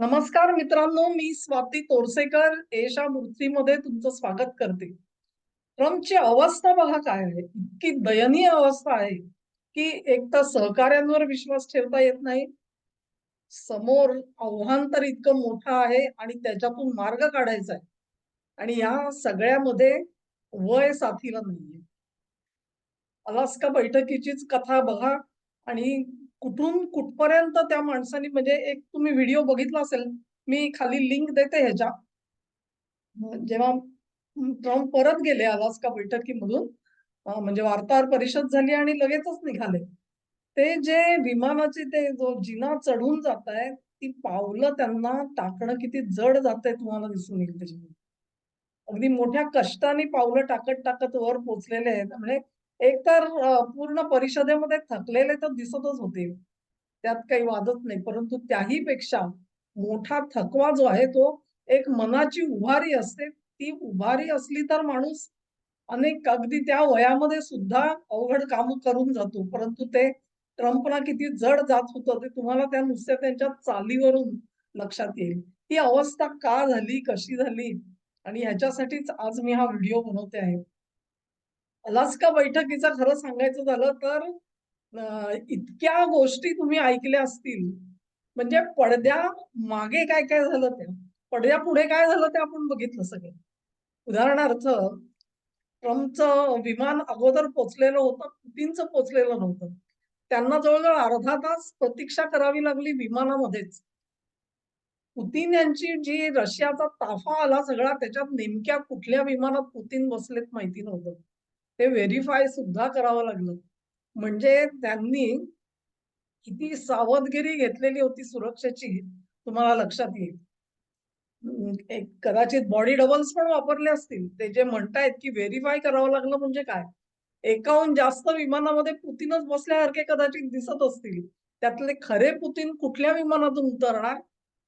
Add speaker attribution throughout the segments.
Speaker 1: नमस्कार मित्रांनो मी स्वाती तोरसेकर एशा मूर्तीमध्ये तुमचं स्वागत करते. ट्रम्पची अवस्था बघा काय आहे. इतकी दयनीय अवस्था आहे की एक तर सहकार्यांवर विश्वास ठेवता येत नाही. समोर आव्हान तर इतकं मोठं आहे आणि त्याच्यातून मार्ग काढायचा आहे. आणि या सगळ्यामध्ये वय साथीला नाहीये. अलास्का बैठकीचीच कथा बघा आणि कुठून कुठपर्यंत त्या माणसाने म्हणजे एक तुम्ही व्हिडिओ बघितला असेल मी खाली लिंक देते ह्याच्या. जेव्हा ट्रम्प परत गेले अलास्का बैठकीमधून म्हणजे वार्ताहर परिषद झाली आणि लगेचच निघाले. ते जे विमानाचे ते जो जिना चढून जात आहे ती पावलं त्यांना टाकणं किती जड जात आहे तुम्हाला दिसून येईल त्याच्यामध्ये. अगदी मोठ्या कष्टाने पावलं टाकत टाकत वर पोचलेले आहेत. म्हणजे एकतर तर पूर्ण परिषदेमध्ये थकलेले तर दिसतच होते. त्यात काही वादच नाही. परंतु त्याही पेक्षा मोठा थकवा जो आहे तो एक मनाची उभारी असते. ती उभारी असली तर माणूस अनेक अगदी त्या वयामध्ये सुद्धा अवघड काम करून जातो. परंतु ते ट्रम्पला किती जड जात होतं ते तुम्हाला त्या नुसत्या त्यांच्या चालीवरून लक्षात येईल. ही अवस्था का झाली कशी झाली? आणि ह्याच्यासाठीच आज मी हा व्हिडिओ बनवते आहे. अलास्का बैठकीचं खरं सांगायचं झालं तर इतक्या गोष्टी तुम्ही ऐकल्या असतील. म्हणजे पडद्या मागे काय काय झालं त्या? पडद्या पुढे काय झालं ते आपण बघितलं सगळं. उदाहरणार्थ ट्रम्पचं विमान अगोदर पोचलेलं होतं पुतीनचं पोचलेलं नव्हतं. त्यांना जवळजवळ अर्धा तास प्रतीक्षा करावी लागली विमानामध्येच. पुतीन यांची जी रशियाचा ताफा आला सगळा त्याच्यात नेमक्या कुठल्या विमानात पुतीन बसलेत माहिती नव्हतं. ते व्हेरीफाय सुद्धा करावं लागलं. म्हणजे त्यांनी किती सावधगिरी घेतलेली होती सुरक्षेची तुम्हाला लक्षात येईल. एक कदाचित बॉडी डबल्स पण वापरले असतील. ते जे म्हणतायत की व्हेरीफाय करावं लागलं म्हणजे काय? एकाहून जास्त विमानामध्ये पुतीनच बसल्यासारखे कदाचित दिसत असतील. त्यातले खरे पुतीन कुठल्या विमानातून उतरणार?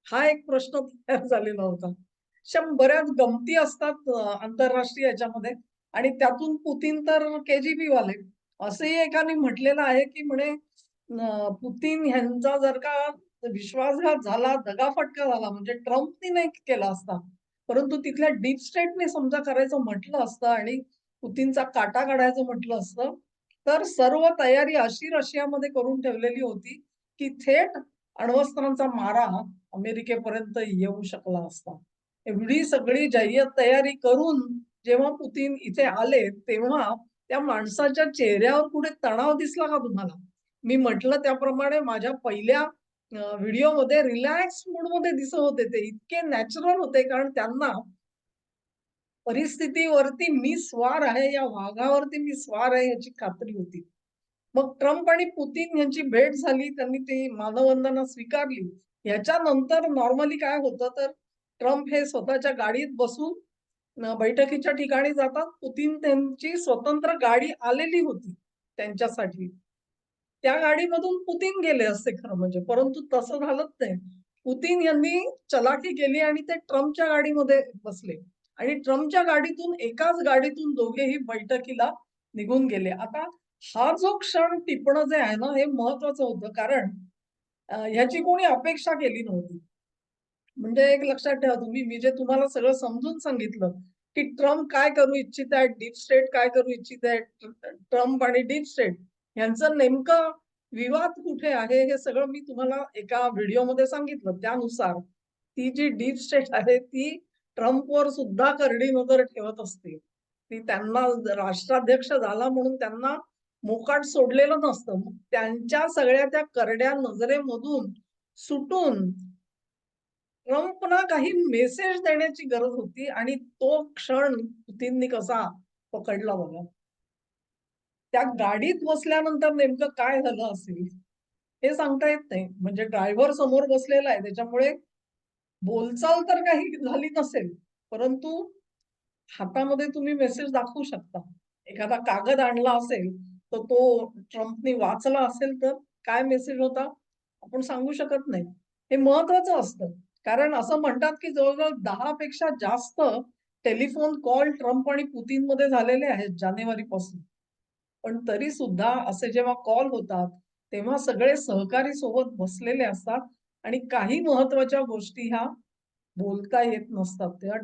Speaker 1: हा एक प्रश्न तयार झालेला होता. अशा बऱ्याच गमती असतात आंतरराष्ट्रीय याच्यामध्ये. आणि त्यातून पुतीन तर केजीबी वाले. असंही एकाने म्हटलेलं आहे की म्हणे पुतीन ह्यांचा जर का विश्वासघात झाला दगाफटका झाला म्हणजे ट्रम्पनी नाही केला असता परंतु तिथल्या डीप स्टेटने समजा करायचं म्हटलं असतं आणि पुतीनचा काटा काढायचं म्हटलं असतं तर सर्व तयारी अशी रशियामध्ये करून ठेवलेली होती की थेट अण्वस्त्रांचा मारा अमेरिकेपर्यंत येऊ शकला असता. एवढी सगळी जय्यत तयारी करून जेव्हा पुतीन इथे आले तेव्हा त्या माणसाच्या चेहऱ्यावर कुठे तणाव दिसला का तुम्हाला? मी म्हटलं त्याप्रमाणे माझ्या पहिल्या व्हिडिओमध्ये रिलॅक्समध्ये दिसत होते ते. इतके नॅचरल होते कारण त्यांना परिस्थितीवरती मी स्वार आहे या वाघावरती मी स्वार आहे याची खात्री होती. मग ट्रम्प आणि पुतीन यांची भेट झाली त्यांनी ती मानवंदना स्वीकारली. याच्यानंतर नॉर्मली काय होतं तर ट्रम्प हे स्वतःच्या गाडीत बसून बैठकीच्या ठिकाणी जातात. पुतीन त्यांची स्वतंत्र गाडी आलेली होती त्यांच्यासाठी. त्या गाडीमधून पुतीन गेले असते खरं म्हणजे. परंतु तसं झालंच नाही. पुतीन यांनी चलाखी केली आणि ते ट्रम्पच्या गाडीमध्ये बसले. आणि ट्रम्पच्या गाडीतून एकाच गाडीतून दोघेही बैठकीला निघून गेले. आता हा जो क्षण टिपणं जे आहे ना हे महत्वाचं होतं. कारण ह्याची कोणी अपेक्षा केली नव्हती. म्हणजे एक लक्षात ठेवा तुम्ही मी जे तुम्हाला सगळं समजून सांगितलं की ट्रम्प काय करू इच्छित आहेत डीप स्टेट काय करू इच्छित आहेत ट्रम्प आणि डीप स्टेट यांचं नेमकं विवाद कुठे आहे हे सगळं मी तुम्हाला एका व्हिडिओमध्ये सांगितलं. त्यानुसार ती जी डीप स्टेट आहे ती ट्रम्पवर सुद्धा करडी नजर ठेवत असते. ती त्यांना राष्ट्राध्यक्ष झाला म्हणून त्यांना मोकाट सोडलेलं नसतं. मग त्यांच्या सगळ्या त्या करड्या नजरेमधून सुटून ट्रम्पना काही मेसेज देण्याची गरज होती आणि तो क्षण पुतींनी कसा पकडला बघा. त्या गाडीत बसल्यानंतर नेमकं काय झालं असेल हे सांगता येत नाही. म्हणजे ड्रायव्हर समोर बसलेला आहे त्याच्यामुळे बोलचाल तर काही झाली नसेल परंतु हातामध्ये तुम्ही मेसेज दाखवू शकता. एखादा कागद आणला असेल तर तो ट्रम्पनी वाचला असेल तर काय मेसेज होता? आपण सांगू शकत नाही. हे महत्वाचं असतं. कारण असं म्हणतात की जवळजवळ दहा पेक्षा जास्त टेलिफोन कॉल ट्रम्प आणि पुतीन मध्ये झालेले आहेत जानेवारी पासून. पण तरी सुद्धा असे जेव्हा कॉल होतात तेव्हा सगळे सहकारी सोबत बसलेले असतात आणि काही महत्त्वाच्या गोष्टी ह्या बोलता येत नसतात. तेव्हा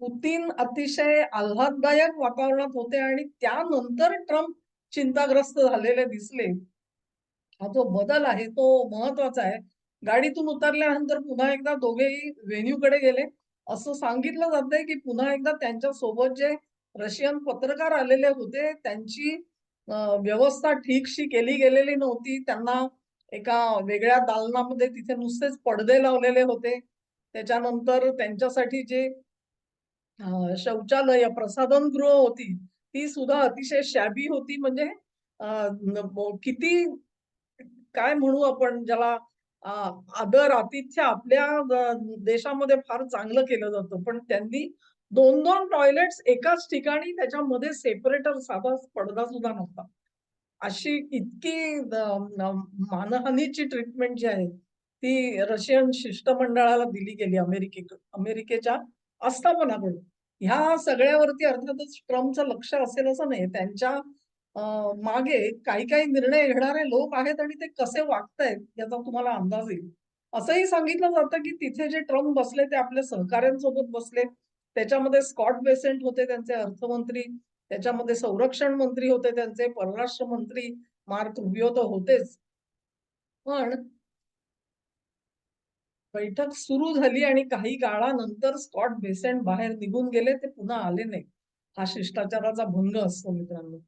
Speaker 1: पुतीन अतिशय आल्हाददायक वातावरणात होते आणि त्यानंतर ट्रम्प चिंताग्रस्त झालेले दिसले. हा जो बदल आहे तो महत्त्वाचा आहे. गाडीतून उतरल्यानंतर पुन्हा एकदा दोघेही व्हेन्यू कडे गेले. असं सांगितलं जातंय की पुन्हा एकदा त्यांच्यासोबत जे रशियन पत्रकार आलेले होते त्यांची व्यवस्था ठीकशी केली गेलेली नव्हती. त्यांना एका वेगळ्या दालनामध्ये तिथे नुसतेच पडदे लावलेले होते. त्याच्यानंतर त्यांच्यासाठी जे शौचालय प्रसाधन गृह होती ती सुद्धा अतिशय शॅबी होती. म्हणजे किती काय म्हणू आपण ज्याला आदर आतिथ्य आपल्या देशामध्ये फार चांगलं केलं जातं. पण त्यांनी दोन दोन टॉयलेट्स एकाच ठिकाणी त्याच्यामध्ये सेपरेटर साधा पडदा सुद्धा नव्हता. अशी इतकी मानहानीची ट्रीटमेंट जी आहे ती रशियन शिष्टमंडळाला दिली गेली अमेरिके अमेरिकेच्या आस्थापनाकडून. ह्या सगळ्यावरती अर्थातच ट्रम्पचं लक्ष असेल असं नाही. त्यांच्या मागे काही काही निर्णय घेणारे लोक आहेत आणि ते कसे वागतायत याचा तुम्हाला अंदाज येईल. असंही सांगितलं जातं की तिथे जे ट्रम्प बसले ते आपल्या सहकार्यांसोबत बसले. त्याच्यामध्ये स्कॉट बेसेंट होते त्यांचे अर्थमंत्री. त्याच्यामध्ये संरक्षण मंत्री होते त्यांचे. परराष्ट्र मंत्री मार्क रुबिओ तर होतेच. पण बैठक सुरू झाली आणि काही काळानंतर स्कॉट बेसेंट बाहेर निघून गेले ते पुन्हा आले नाही. हा शिष्टाचाराचा भंग असतो मित्रांनो.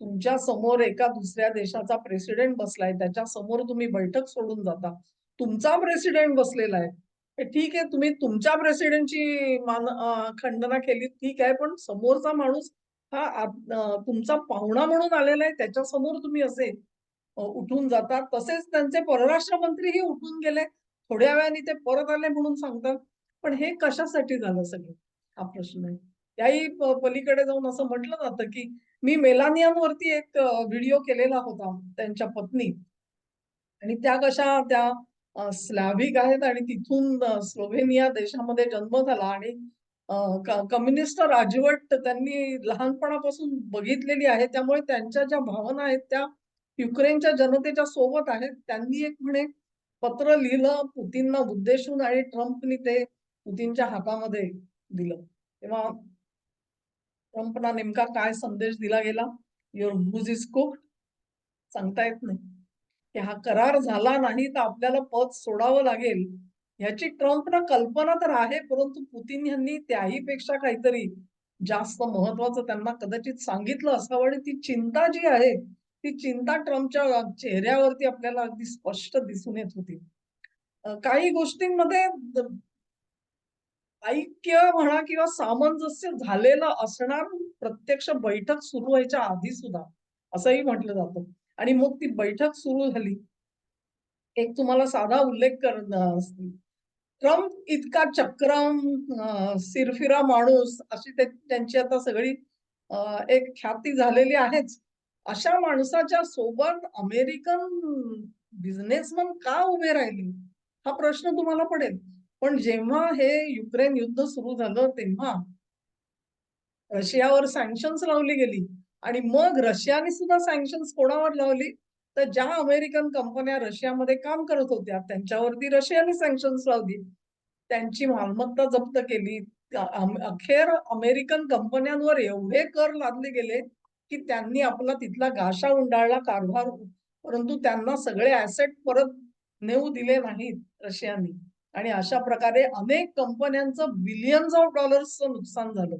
Speaker 1: तुमच्यासमोर एका दुसऱ्या देशाचा प्रेसिडेंट बसलाय त्याच्यासमोर तुम्ही बैठक सोडून जाता. तुमचा प्रेसिडेंट बसलेला आहे. ठीक आहे तुम्ही तुमच्या प्रेसिडेंटची मान खंडना केली ठीक आहे पण समोरचा माणूस हा तुमचा पाहुणा म्हणून आलेला आहे त्याच्यासमोर तुम्ही असे उठून जातात तसेच त्यांचे परराष्ट्र मंत्रीही उठून गेले. थोड्या वेळाने ते परत आले म्हणून सांगतात. पण हे कशासाठी झालं सगळं? हा प्रश्न आहे. त्याही पलीकडे जाऊन असं म्हटलं जातं की मी मेलानियांवरती एक व्हिडिओ केलेला होता त्यांच्या पत्नी. आणि त्या कशा त्या स्लॅव्हिक आहेत आणि तिथून स्लोव्हेनिया देशामध्ये जन्म झाला आणि कम्युनिस्ट राजवट त्यांनी लहानपणापासून बघितलेली आहे. त्यामुळे त्यांच्या ज्या भावना आहेत त्या युक्रेनच्या जनतेच्या सोबत आहेत. त्यांनी एक म्हणे पत्र लिहिलं पुतीनना उद्देशून आणि ट्रम्पनी ते पुतीनच्या हातामध्ये दिलं. तेव्हा ट्रम्पना नेमका काय संदेश दिला गेला? युअर हूज इज कुक सांगता येत नाही. की हा करार झाला नाही तर आपल्याला पद सोडावं लागेल ह्याची ट्रम्पना कल्पना तर आहे परंतु पुतीन यांनी त्याही पेक्षा काहीतरी जास्त महत्वाचं त्यांना कदाचित सांगितलं असावं आणि ती चिंता जी आहे ती चिंता ट्रम्पच्या चेहऱ्यावरती आपल्याला अगदी स्पष्ट दिसून येत होती. काही गोष्टींमध्ये ऐक्य म्हणा किंवा सामंजस्य झालेलं असणार प्रत्यक्ष बैठक सुरू व्हायच्या आधी सुद्धा असंही म्हटलं जातं. आणि मग ती बैठक सुरू झाली. एक तुम्हाला साधा उल्लेख कर ट्रम्प इतका चक्रम सिरफिरा माणूस अशी त्यांची आता सगळी एक ख्याती झालेली आहेच. अशा माणसाच्या सोबत अमेरिकन बिझनेसमन का उभे राहिले? हा प्रश्न तुम्हाला पडेल. पण जेव्हा हे युक्रेन युद्ध सुरू झालं तेव्हा रशियावर सँक्शन्स लावली गेली. आणि मग रशियाने सुद्धा सँक्शन्स कोणावर लावली? तर ज्या अमेरिकन कंपन्या रशियामध्ये काम करत होत्या त्यांच्यावरती रशियाने सँक्शन्स लावली. त्यांची मालमत्ता जप्त केली. अखेर अमेरिकन कंपन्यांवर एवढे कर लादले गेले की त्यांनी आपला तिथला गाशा उंडाळला कारभार. परंतु त्यांना सगळे ऍसेट परत नेऊ दिले नाहीत रशियाने. आणि अशा प्रकारे अनेक कंपन्यांचं बिलियन्स ऑफ डॉलर्सचं नुकसान झालं.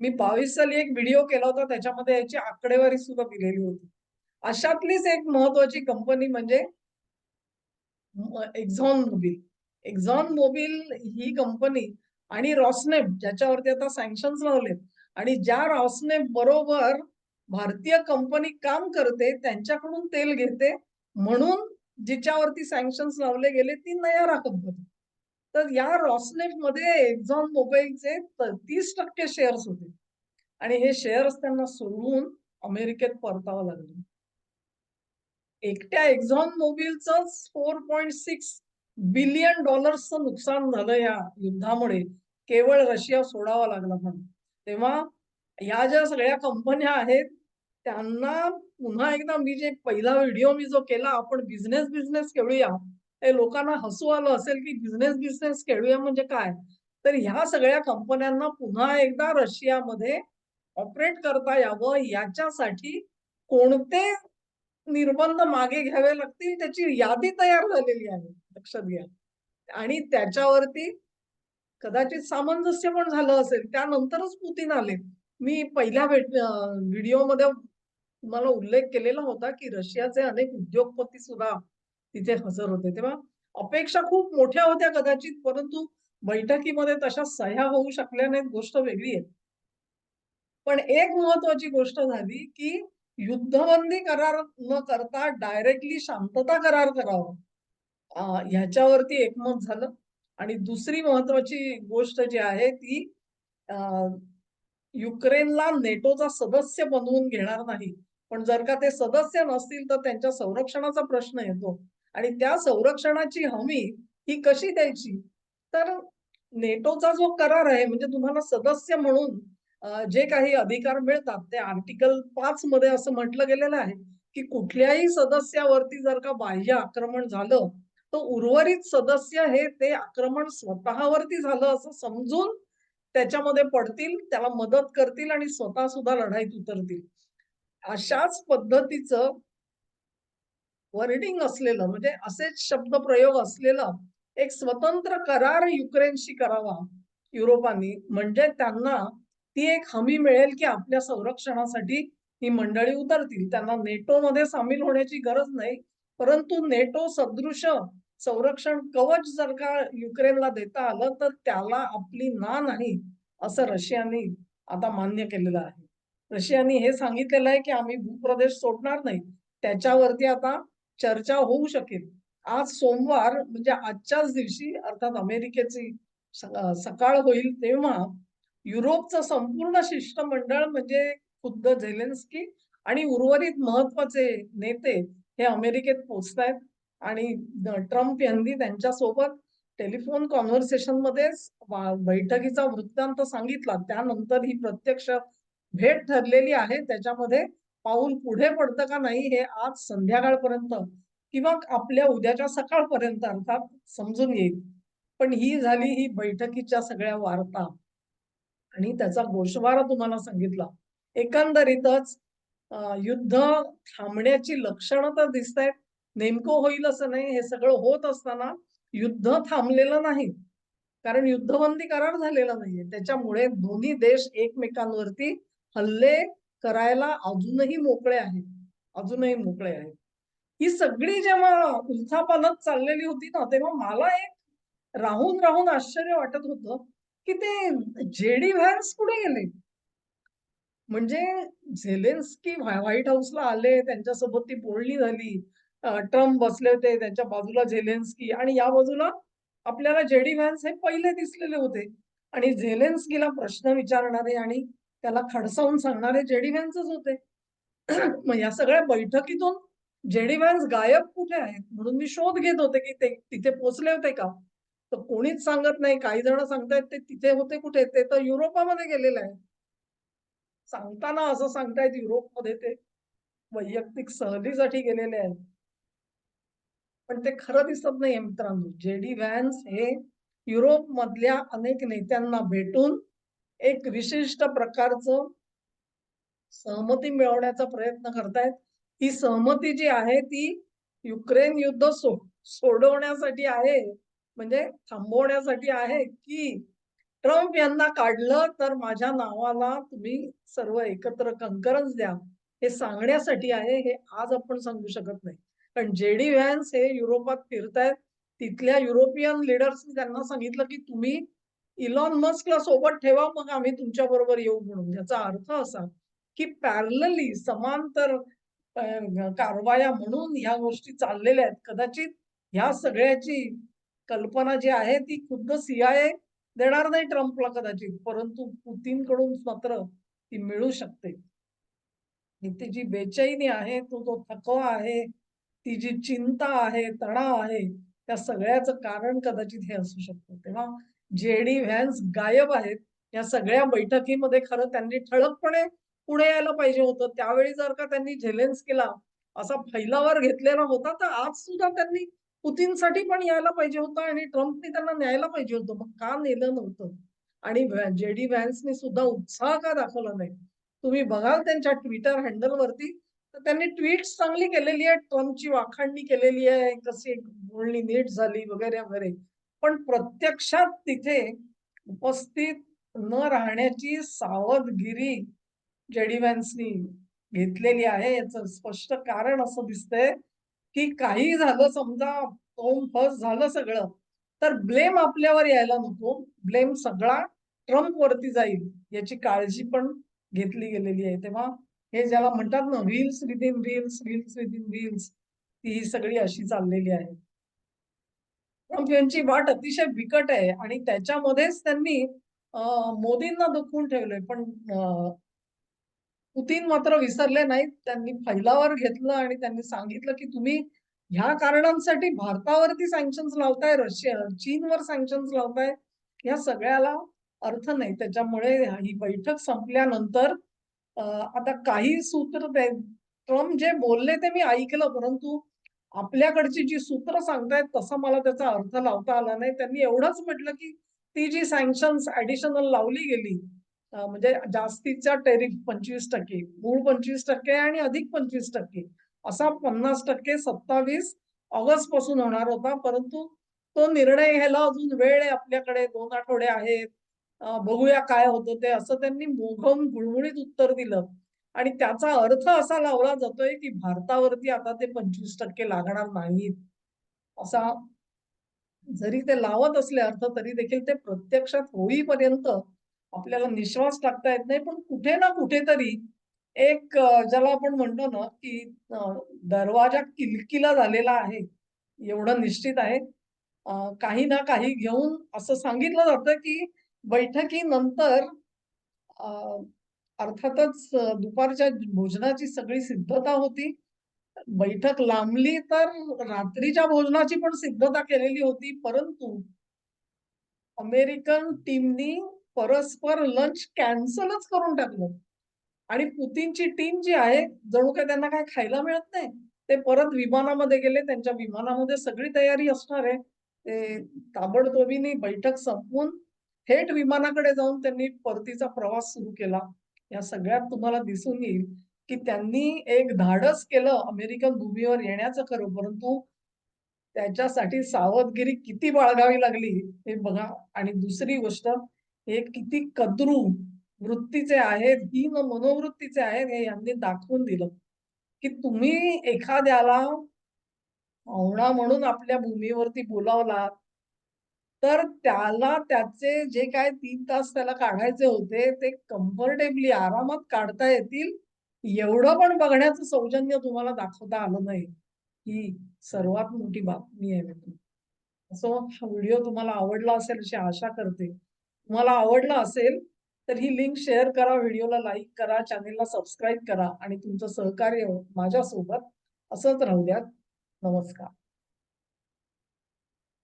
Speaker 1: मी बावीस साली एक व्हिडिओ केला होता त्याच्यामध्ये याची आकडेवारी सुद्धा दिलेली होती. अशातलीच एक महत्वाची कंपनी म्हणजे एक्झॉन मोबिल एक्झॉन मोबिल ही कंपनी आणि रॉसनेप ज्याच्यावरती आता सँक्शन लावलेत. आणि ज्या रॉसनेप बरोबर भारतीय कंपनी काम करते त्यांच्याकडून तेल घेते म्हणून जिच्यावरती सँक्शन्स लावले गेले ती नयारा कंपनी तर या रॉसनेटमध्ये एक्झॉन मोबाईलचे तीस टक्के शेअर्स होते. आणि हे शेअर्स त्यांना सोडून अमेरिकेत परतावं लागले. एकट्या एक्झॉन मोबिलचं फोर पॉईंट सिक्स बिलियन डॉलर्सचं नुकसान झालं या युद्धामुळे. केवळ रशिया सोडावा लागला म्हणून. तेव्हा या ज्या सगळ्या कंपन्या आहेत त्यांना पुन्हा एकदा मी जे पहिला व्हिडिओ मी जो केला आपण बिझनेस बिझनेस खेळूया. हे लोकांना हसू आलं असेल की बिझनेस बिझनेस खेळूया म्हणजे काय? तर ह्या सगळ्या कंपन्यांना पुन्हा एकदा रशियामध्ये ऑपरेट करता यावं याच्यासाठी कोणते निर्बंध मागे घ्यावे लागतील त्याची यादी तयार झालेली आहे. लक्षात घ्या. आणि त्याच्यावरती कदाचित सामंजस्य पण झालं असेल त्यानंतरच पुतीन आले. मी पहिल्या व्हिडिओमध्ये तुम्हाला उल्लेख केलेला होता की रशियाचे अनेक उद्योगपती सुद्धा तिथे हजर होते. तेव्हा अपेक्षा खूप मोठ्या होत्या कदाचित परंतु बैठकीमध्ये तशा सह्या होऊ शकल्या नाहीत गोष्ट वेगळी आहे. पण एक महत्वाची गोष्ट झाली की युद्धबंदी करार न करता डायरेक्टली शांतता करार करावा. ह्याच्यावरती एकमत झालं. आणि दुसरी महत्वाची गोष्ट जी आहे ती युक्रेनला नेटोचा सदस्य बनवून घेणार नाही. पण जर का ते सदस्य नसतील तर त्यांच्या संरक्षणाचा प्रश्न येतो. आणि त्या संरक्षणाची हमी ही कशी द्यायची? तर नेटोचा जो करार आहे म्हणजे तुम्हाला सदस्य म्हणून जे काही अधिकार मिळतात ते आर्टिकल पाच मध्ये असं म्हटलं गेलेलं आहे की कुठल्याही सदस्यावरती जर का बाह्य आक्रमण झालं तर उर्वरित सदस्य हे ते आक्रमण स्वतःवरती झालं असं समजून त्याच्यामध्ये पडतील त्याला मदत करतील आणि स्वतः सुद्धा लढाईत उतरतील. अशाच पद्धतीचं वर्डिंग असलेलं म्हणजे असेच शब्द प्रयोग असलेलं एक स्वतंत्र करार युक्रेनशी करावा युरोपानी. म्हणजे त्यांना ती एक हमी मिळेल की आपल्या संरक्षणासाठी ही मंडळी उतरतील. त्यांना नेटो मध्ये सामील होण्याची गरज नाही. परंतु नेटो सदृश संरक्षण कवच जर का युक्रेनला देता आलं तर त्याला आपली ना नाही असं रशियाने आता मान्य केलेलं आहे. रशियाने हे सांगितलेलं आहे की आम्ही भूप्रदेश सोडणार नाही. त्याच्यावरती आता चर्चा होऊ शकेल. आज सोमवार म्हणजे आजच्याच दिवशी अर्थात अमेरिकेची सकाळ होईल तेव्हा युरोपचं संपूर्ण शिष्टमंडळ म्हणजे खुद्द झेलेन्स्की आणि उर्वरित महत्त्वाचे नेते हे अमेरिकेत पोहोचतायत आणि ट्रम्प यांनी त्यांच्यासोबत टेलिफोन कॉन्व्हर्सेशनमध्ये बैठकीचा वृत्तांत सांगितला. त्यानंतर ही प्रत्यक्ष भेट ठरलेली आहे. त्याच्यामध्ये पाऊल पुढे पडतं का नाही हे आज संध्याकाळपर्यंत किंवा आपल्या उद्याच्या सकाळपर्यंत अर्थात समजून येईल. पण ही झाली ही बैठकीच्या सगळ्या वार्ता. आणि त्याचा गोषवारा तुम्हाला सांगितला. एकंदरीतच युद्ध थांबण्याची लक्षणं तर दिसत आहेत नेमकं होईल असं नाही. हे सगळं होत असताना युद्ध थांबलेलं नाही. कारण युद्धबंदी करार झालेला नाहीये. त्याच्यामुळे दोन्ही देश एकमेकांवरती हल्ले करायला अजूनही मोकळे आहेत. अजूनही मोकळे आहेत. ही सगळी जेव्हा उलथापालत चाललेली होती ना तेव्हा मला एक राहून राहून आश्चर्य वाटत होतं की ते जेडी व्हॅन्स कुठे गेले? म्हणजे झेलेन्स्की व्हाईट हाऊसला आले त्यांच्यासोबत ती बोलणी झाली. ट्रम्प बसले होते त्यांच्या बाजूला झेलेन्स्की आणि या बाजूला आपल्याला जेडी व्हॅन्स हे पहिले दिसलेले होते. आणि झेलेन्स्कीला प्रश्न विचारणारे आणि त्याला खडसावून सांगणारे जेडी व्हॅन्सच होते. मग या सगळ्या बैठकीतून जेडी व्हॅन्स गायब कुठे आहेत? म्हणून मी शोध घेत होते की ते तिथे पोचले होते का? तर कोणीच सांगत नाही. काही जण सांगतायत ते तिथे होते कुठे? ते तर युरोपामध्ये गेलेले आहे सांगताना असं सांगतायत युरोपमध्ये ते वैयक्तिक सहलीसाठी गेलेले आहेत. पण ते खरं दिसत नाही मित्रांनो. जेडी व्हॅन्स हे युरोप मधल्या अनेक नेत्यांना भेटून एक विशिष्ट प्रकारचं सहमती मिळवण्याचा प्रयत्न करतायत. ही सहमती जी आहे ती युक्रेन युद्ध सो सोडवण्यासाठी आहे म्हणजे थांबवण्यासाठी आहे की ट्रम्प यांना काढलं तर माझ्या नावाला तुम्ही सर्व एकत्र कंकरन्स द्या. हे सांगण्यासाठी आहे हे आज आपण सांगू शकत नाही. कारण जेडी व्हॅन्स हे युरोपात फिरतायत तिथल्या युरोपियन लिडर्सनी त्यांना सांगितलं की तुम्ही इलॉन मस्कला सोबत ठेवा मग आम्ही तुमच्या बरोबर येऊ म्हणून. याचा अर्थ असा की पॅरलली समांतर कारवाया म्हणून ह्या गोष्टी चाललेल्या आहेत. कदाचित ह्या सगळ्याची कल्पना जी आहे ती खुद्द सीआयए देणार नाही ट्रम्पला कदाचित परंतु पुतीन कडून मात्र ती मिळू शकते. ती जी बेचैनी आहे तो जो थकवा आहे ती जी चिंता आहे तणाव आहे त्या सगळ्याचं कारण कदाचित हे असू शकतं. तेव्हा जेडी व्हॅन्स गायब आहेत या सगळ्या बैठकीमध्ये खरं त्यांनी ठळकपणे पुढे यायला पाहिजे होतं. त्यावेळी जर का त्यांनी झेलेन्स केला असा फैलावर घेतलेला होता तर आज सुद्धा त्यांनी पुतीनसाठी पण यायला पाहिजे होतं आणि ट्रम्पनी त्यांना न्यायला पाहिजे होतं. मग का नेलं नव्हतं? आणि जे डी व्हॅन्सने सुद्धा उत्साह का दाखवला नाही? तुम्ही बघाल त्यांच्या ट्विटर हँडलवरती तर त्यांनी ट्विट चांगली केलेली आहे ट्रम्पची वाखाणणी केलेली आहे. कशी बोलणी नीट झाली वगैरे वगैरे. पण प्रत्यक्षात तिथे उपस्थित न राहण्याची सावधगिरी जेडीवॅन्सनी घेतलेली आहे याचं स्पष्ट कारण असं दिसतंय की काही झालं समजा ओम फस झालं सगळं तर ब्लेम आपल्यावर यायला नको. ब्लेम सगळा ट्रम्प वरती जाईल याची काळजी पण घेतली गेलेली आहे. तेव्हा हे ज्याला म्हणतात ना wheels within wheels wheels within wheels ती ही सगळी अशी चाललेली आहे. ट्रम्प यांची वाट अतिशय बिकट आहे आणि त्याच्यामध्येच त्यांनी मोदींना दुखवून ठेवलंय. पण पुतीन मात्र विसरले नाहीत. त्यांनी फैलावर घेतलं आणि त्यांनी सांगितलं की तुम्ही ह्या कारणांसाठी भारतावरती सँक्शन्स लावताय रशिया चीनवर सँक्शन्स लावताय. ह्या सगळ्याला अर्थ नाही. त्याच्यामुळे ही बैठक संपल्यानंतर आता काही सूत्र ट्रम्प जे बोलले ते मी ऐकलं. परंतु आपल्याकडची जी सूत्र सांगतायत तसा मला त्याचा अर्थ लावता आला नाही. त्यांनी एवढंच म्हटलं की ती जी सँक्शन्स ऍडिशनल लावली गेली म्हणजे जास्तीचा टेरिफ पंचवीस टक्के मूळ पंचवीस टक्के आणि अधिक पंचवीस टक्के असा पन्नास टक्के सत्तावीस ऑगस्टपासून होणार होता. परंतु तो निर्णय घ्यायला अजून वेळ आहे आपल्याकडे दोन आठवडे आहेत. बघूया काय होतं ते असं त्यांनी मोघम गुळगुळीत उत्तर दिलं. आणि त्याचा अर्थ असा लावला जातोय की भारतावरती आता ते पंचवीस टक्के लागणार नाहीत. असा जरी ते लावत असले अर्थ तरी देखील ते प्रत्यक्षात होईपर्यंत आपल्याला निश्वास टाकता येत नाही. पण कुठे ना कुठेतरी एक ज्याला आपण म्हणतो ना की दरवाजा किलकिला झालेला आहे. एवढं निश्चित आहे. काही ना काही घेऊन असं सांगितलं जातं की बैठकीनंतर अर्थातच दुपारच्या भोजनाची सगळी सिद्धता होती. बैठक लांबली तर रात्रीच्या भोजनाची पण सिद्धता केलेली होती परंतु अमेरिकन टीमनी परस्पर लंच कॅन्सलच करून टाकलं. आणि पुतीनची टीम जी आहे जणू काय त्यांना काय खायला मिळत नाही ते परत विमानामध्ये गेले. त्यांच्या विमानामध्ये सगळी तयारी असणार आहे. ते ताबडतोबीने बैठक संपवून थेट विमानाकडे जाऊन त्यांनी परतीचा प्रवास सुरू केला. या सगळ्यात तुम्हाला दिसून येईल की त्यांनी एक धाडस केलं अमेरिकन भूमीवर येण्याचं खरं परंतु त्याच्यासाठी सावधगिरी किती बाळगावी लागली हे बघा. आणि दुसरी गोष्ट हे किती कद्रू वृत्तीचे आहेत हीन मनोवृत्तीचे आहेत हे यांनी दाखवून दिलं की तुम्ही एखाद्याला पाहुणा म्हणून आपल्या भूमीवरती बोलावला तर त्याला त्याचे जे काय तीन तास त्याला काढायचे होते ते कम्फर्टेबली आरामात काढता येतील. एवढं पण बघण्याचं सौजन्य तुम्हाला दाखवता आलं नाही ही सर्वात मोठी बातमी आहे असो हा व्हिडिओ तुम्हाला आवडला असेल अशी आशा करते. तुम्हाला आवडला असेल तर ही लिंक शेअर करा व्हिडिओला लाईक करा चॅनेलला सबस्क्राईब करा आणि तुमचं सहकार्य माझ्यासोबत असंच राहू द्यात. नमस्कार.